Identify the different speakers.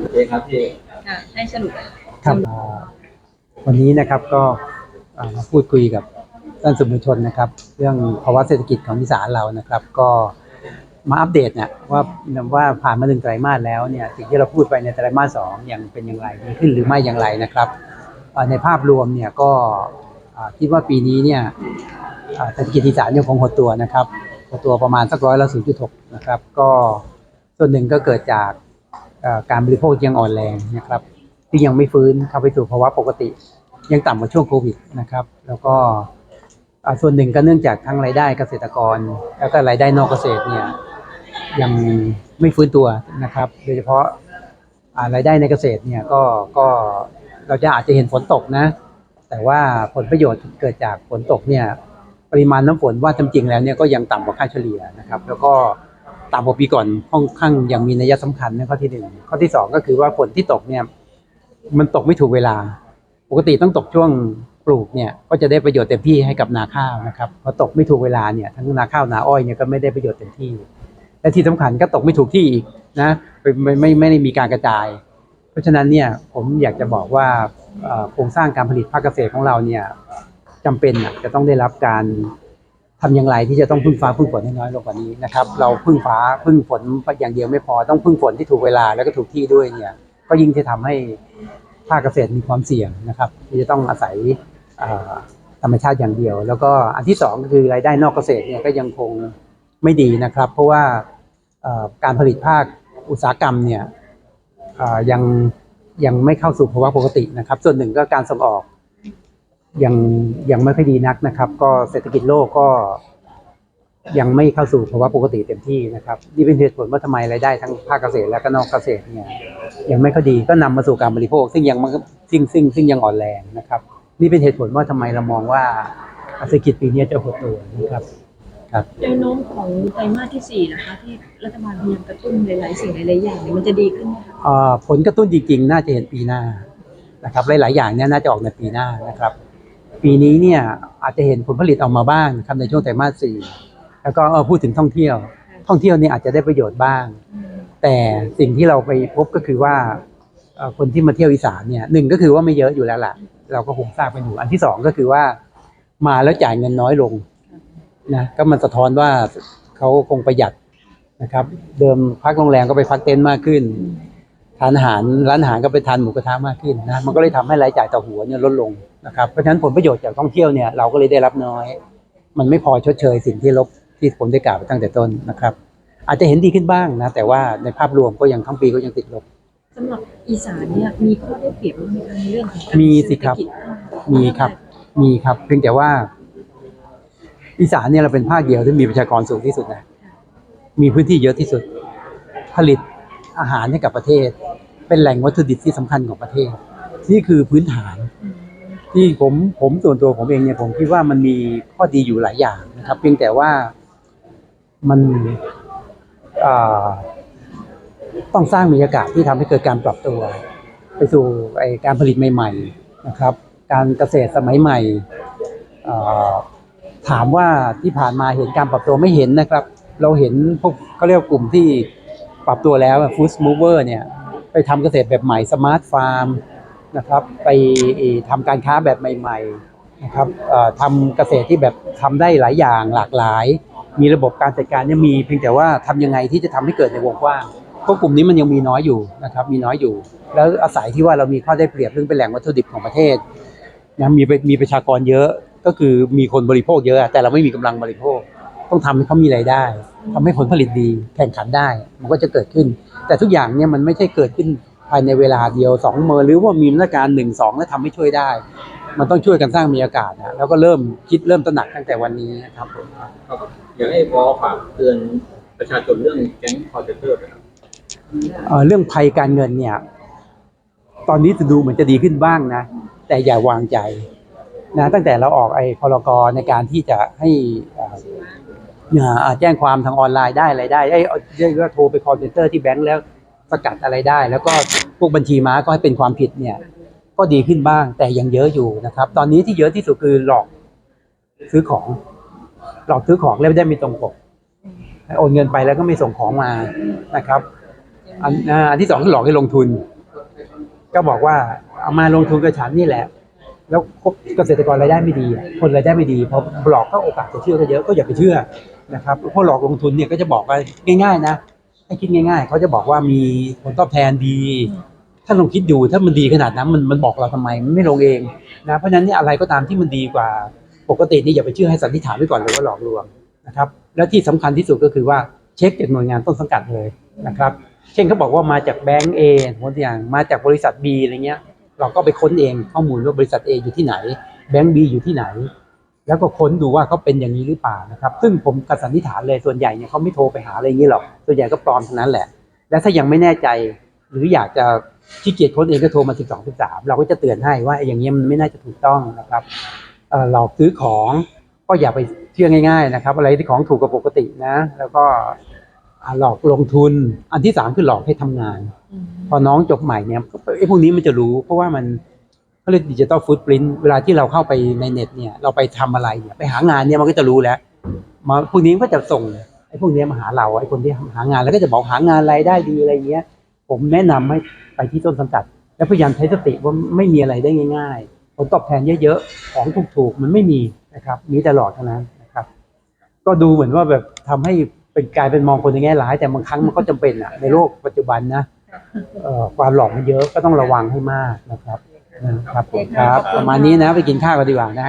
Speaker 1: โอเคครับพี่
Speaker 2: ค่ะให้สรุป
Speaker 3: ครับอ่าวันนี้นะครับก็อ่ามาพูดคุยกับท่านสื่อมวลชนนะครับ เรื่องภาวะเศรษฐกิจของอีสานเรานะครับ ก็มาอัปเดตเนี่ยว่าว่าผ่านมาหนึ่งไตรมาสแล้วเนี่ยสิ่งที่เราพูดไปในไตรมาสสองยังเป็นอย่างไรดีขึ้นหรือไม่อย่างไรนะครับอ่าในภาพรวมเนี่ยก็อ่าคิดว่าปีนี้เนี่ยอ่าเศรษฐกิจอีสานยังคงหดตัวนะครับหดตัวประมาณสักร้อยละศูนย์จุดหกนะครับก็ส่วนหนึ่งก็เกิดจากเอ่อ การบริโภคยังอ่อนแรงนะครับ ที่ยังไม่ฟื้นเข้าไปสู่ภาวะปกติ ยังต่ำกว่าช่วงโควิดนะครับ แล้วก็ส่วนหนึ่งก็เนื่องจากทั้งรายได้เกษตรกร แล้วก็รายได้นอกเกษตรเนี่ยยังไม่ฟื้นตัวนะครับ โดยเฉพาะรายได้ในเกษตรเนี่ยก็ก็เราจะอาจจะเห็นฝนตกนะ แต่ว่าผลประโยชน์เกิดจากฝนตกเนี่ยปริมาณน้ำฝนว่าจริงๆแล้วเนี่ยก็ยังต่ำกว่าค่าเฉลี่ยนะครับ แล้วก็ ต่ำกว่าปีก่อนค่อนข้างยังมีนัยสำคัญนะข้อที่หนึ่งข้อที่สองก็คือว่าฝนที่ตกเนี่ยมันตกไม่ถูกเวลา ปกติต้องตกช่วงปลูกเนี่ยก็จะได้ประโยชน์เต็มที่ให้กับนาข้าวนะครับพอตกไม่ถูกเวลาเนี่ยทั้งนาข้าวนาอ้อยเนี่ยก็ไม่ได้ประโยชน์เต็มที่ และที่สำคัญก็ตกไม่ถูกที่อีกนะไม่ไม่ไม่ไม่ได้มีการกระจาย เพราะฉะนั้นเนี่ยผมอยากจะบอกว่าโครงสร้างการผลิตภาคเกษตรของเราเนี่ยจำเป็นจะต้องได้รับการ ทำอย่างไรที่จะต้องพึ่งฟ้าพึ่งฝนให้น้อยลงกว่านี้นะครับเราพึ่งฟ้าพึ่งฝนอย่างเดียวไม่พอต้องพึ่งฝนที่ถูกเวลาแล้วก็ถูกที่ด้วยเนี่ยก็ยิ่งจะทำให้ภาคเกษตรมีความเสี่ยงนะครับที่จะต้องอาศัยเอ่อธรรมชาติอย่างเดียว แล้วก็อันที่สองก็คือรายได้นอกเกษตรเนี่ยก็ยังคงไม่ดีนะครับ เพราะว่าเอ่อการผลิตภาคอุตสาหกรรมเนี่ยเอ่อยังยังไม่เข้าสู่ภาวะปกตินะครับ ส่วนหนึ่งก็การส่งออก ยังยังไม่ค่อยดีนักนะครับ ก็เศรษฐกิจโลกก็ยังไม่เข้าสู่ภาวะปกติเต็มที่นะครับนี่เป็นเหตุผลว่าทำไมรายได้ทั้งภาคเกษตรและก็นอกเกษตรเนี่ยยังไม่ค่อยดีก็นำมาสู่การบริโภค ซึ่งยังมันซึ่งซึ่งซึ่งยังอ่อนแรงนะครับ นี่เป็นเหตุผลว่าทำไมเรามองว่าเศรษฐกิจปีนี้จะหดตัวนะครับ
Speaker 2: แนวโน้มของไตรมาสที่สี่นะคะ ที่รัฐบาลพยายามกระตุ้นหลายๆสิ่งหลายๆอย่างเนี่ยมันจะดีขึ้นไหมคะ
Speaker 3: เอ่อผลกระตุ้นจริงๆ น่าจะเห็นปีหน้านะครับหลายๆอย่างเนี่ยน่าจะออกในปีหน้านะครับ ปีนี้เนี่ยอาจจะเห็นผลผลิตออกมาบ้างนะครับในช่วงไตรมาสสี่แล้วก็เออพูดถึงท่องเที่ยว ท่องเที่ยวเนี่ยอาจจะได้ประโยชน์บ้าง แต่สิ่งที่เราไปพบก็คือว่าเอ่อคนที่มาเที่ยวอีสานเนี่ยหนึ่งก็คือว่าไม่เยอะอยู่แล้วล่ะ เราก็คงทราบกันอยู่อันที่สองก็คือว่ามาแล้วจ่ายเงินน้อยลงนะก็มันสะท้อนว่าเขาคงประหยัดนะครับ เดิมพักโรงแรมก็ไปพักเต็นท์มากขึ้นทานอาหารร้านอาหารก็ไปทานหมูกระทะมากขึ้นนะมันก็เลยทำให้รายจ่ายต่อหัวเนี่ยลดลง นะครับเพราะฉะนั้นผลประโยชน์จากท่องเที่ยวเนี่ยเราก็เลยได้รับน้อย มันไม่พอชดเชยสิ่งที่ลบที่ผมได้กล่าวไปตั้งแต่ต้นนะครับ อาจจะเห็นดีขึ้นบ้างนะแต่ว่าในภาพรวมก็ยังทั้งปีก็ยังติดลบ
Speaker 2: สำหรับอีสานเนี่ยมีข้อได้เปรียบบ้างไหมคะในเรื่องของการ
Speaker 3: มีสิครับ
Speaker 2: เศษฐกิจ
Speaker 3: มีครับ มีครับ เพียงแต่ว่า อีสานเนี่ยเราเป็นภาคเดียวที่มีประชากรสูงที่สุดนะ มีพื้นที่เยอะที่สุด ผลิตอาหารให้กับประเทศ เป็นแหล่งวัตถุดิบที่สำคัญของประเทศ นี่คือพื้นฐาน
Speaker 2: อืม
Speaker 3: ที่ผมผมส่วนตัวผมเองเนี่ยผมคิดว่ามันมีข้อดีอยู่หลายอย่างนะครับ เพียงแต่ว่ามันต้องสร้างบรรยากาศที่ทำให้เกิดการปรับตัว ไปสู่ไอการผลิตใหม่ ๆนะครับ การเกษตรสมัยใหม่ถามว่าที่ผ่านมาเห็นการปรับตัวไม่เห็นนะครับ เราเห็นพวกเขาเรียกกลุ่มที่ปรับตัวแล้วฟู้ดมูเวอร์เนี่ย ไปทำเกษตรแบบใหม่สมาร์ทฟาร์ม นะครับ ไปทำการค้าแบบใหม่ๆนะครับทำเกษตรที่แบบทำได้หลายอย่างหลากหลาย มีระบบการจัดการเนี่ยมีเพียงแต่ว่าทำยังไงที่จะทำให้เกิดในวงกว้างพราะกลุ่มนี้มันยังมีน้อยอยู่นะครับมีน้อยอยู่ แล้วอาศัยที่ว่าเรามีข้อได้เปรียบเรื่องเป็นแหล่งวัตถุดิบของประเทศนะมีมีประชากรเยอะก็คือมีคนบริโภคเยอะ แต่เราไม่มีกำลังบริโภค ต้องทำให้เขามีรายได้ทำให้ผลผลิตดีแข่งขันได้มันก็จะเกิดขึ้น แต่ทุกอย่างเนี่ยมันไม่ใช่เกิดขึ้น ภายในเวลาเดียวสองเมือหรือว่ามีมาตรการหนึ่งสองแล้วทำให้ช่วยได้ มันต้องช่วยกันสร้างมีอากาศนะแล้วก็เริ่มคิดเริ่มตระหนักตั้งแต่วันนี้นะครับผม
Speaker 1: ครับอยากให้พอฝากเตือนประชาชนเรื่องแก๊งคอร์เซนเตอร์นะครับ
Speaker 3: เอ่อเรื่องภัยการเงินเนี่ย ตอนนี้จะดูเหมือนจะดีขึ้นบ้างนะ แต่อย่าวางใจนะตั้งแต่เราออกไอ้พรกรในการที่จะให้เอ่อเอ่อแจ้งความทางออนไลน์ได้อะไรได้ไอ้ยเรียกว่าโทรไป call center ที่แบงก์แล้ว สกัดอะไรได้ แล้วก็พวกบัญชีม้าก็ให้เป็นความผิดเนี่ย ก็ดีขึ้นบ้างแต่ยังเยอะอยู่นะครับ ตอนนี้ที่เยอะที่สุดคือหลอกซื้อของ หลอกซื้อของแล้วไม่ได้มีตรงปกโอนเงินไปแล้วก็ไม่ส่งของมานะครับ อันอันที่สองคือหลอกให้ลงทุน ก็บอกว่าเอามาลงทุนกับฉันนี่แหละ แล้วเกษตรกรรายได้ไม่ดี คนรายได้ไม่ดีพอหลอกก็โอกาสจะเชื่อก็เยอะก็อย่าไปเชื่อนะครับพวกหลอกลงทุนเนี่ยก็จะบอกว่าง่าย ๆ นะ ให้คิดง่าย ๆ เขาจะบอกว่ามีผลตอบแทนดีถ้าลองคิดดูถ้ามันดีขนาดนั้นมันมันบอกเราทำไมมันไม่ลงเองนะเพราะฉะนั้นเนี่ยอะไรก็ตามที่มันดีกว่าปกตินี่อย่าไปเชื่อให้สันนิษฐานไว้ก่อนเลยว่าหลอกลวงนะครับ แล้วที่สำคัญที่สุดก็คือว่าเช็คจากหน่วยงานต้นสังกัดเลยนะครับ เช่นเขาบอกว่ามาจากแบงก์เอตัวอย่างมาจากบริษัท B อะไรเงี้ย เราก็ไปค้นเองข้อมูลว่าบริษัท A อยู่ที่ไหนแบงก์ B อยู่ที่ไหน แล้วก็ค้นดูว่าเขาเป็นอย่างนี้หรือเปล่านะครับ ซึ่งผมกสันนิษฐานเลยส่วนใหญ่เนี่ยเขาไม่โทรไปหาอะไรอย่างนี้หรอกส่วนใหญ่ก็ปลอมทั้งนั้นแหละ และถ้ายังไม่แน่ใจหรืออยากจะขี้เกียจค้นเองก็โทรมา12 13เราก็จะเตือนให้ว่าอย่างนี้ยมันไม่น่าจะถูกต้องนะครับเอ่อหลอกซื้อของก็อย่าไปเชื่อง่าย ๆ นะครับ อะไรที่ของถูกกว่าปกตินะ แล้วก็อ่าหลอกลงทุน อันที่สามคือหลอกให้ทำงาน
Speaker 2: อืม
Speaker 3: พอน้องจบใหม่เนี่ยไอ้พวกนี้มันจะรู้ เพราะว่ามัน เขาเรียกดิจิตอลฟุตปรินต์เวลาที่เราเข้าไปในเน็ตเนี่ยเราไปทำอะไรเนี่ยไปหางานเนี่ยมันก็จะรู้แล้วมาพวกนี้ก็จะส่งไอ้พวกนี้มาหาเราไอ้คนที่หางานแล้วก็จะบอกหางานรายได้ดีอะไรเงี้ย ผมแนะนำให้ไปที่ต้นสังกัด แล้วพยายามใช้สติว่าไม่มีอะไรได้ง่ายๆผลตอบแทนเยอะๆของถูกๆมันไม่มีนะครับมีแต่หลอกเท่านั้นนะครับ ก็ดูเหมือนว่าแบบทำให้เป็นกลายเป็นมองคนในแง่ร้าย แต่บางครั้งมันก็จำเป็นอะในโลกปัจจุบันนะความหลอกมันเยอะก็ต้องระวังให้มากนะครับ ครับผมครับ ประมาณนี้นะไปกินข้าวกันดีกว่านะ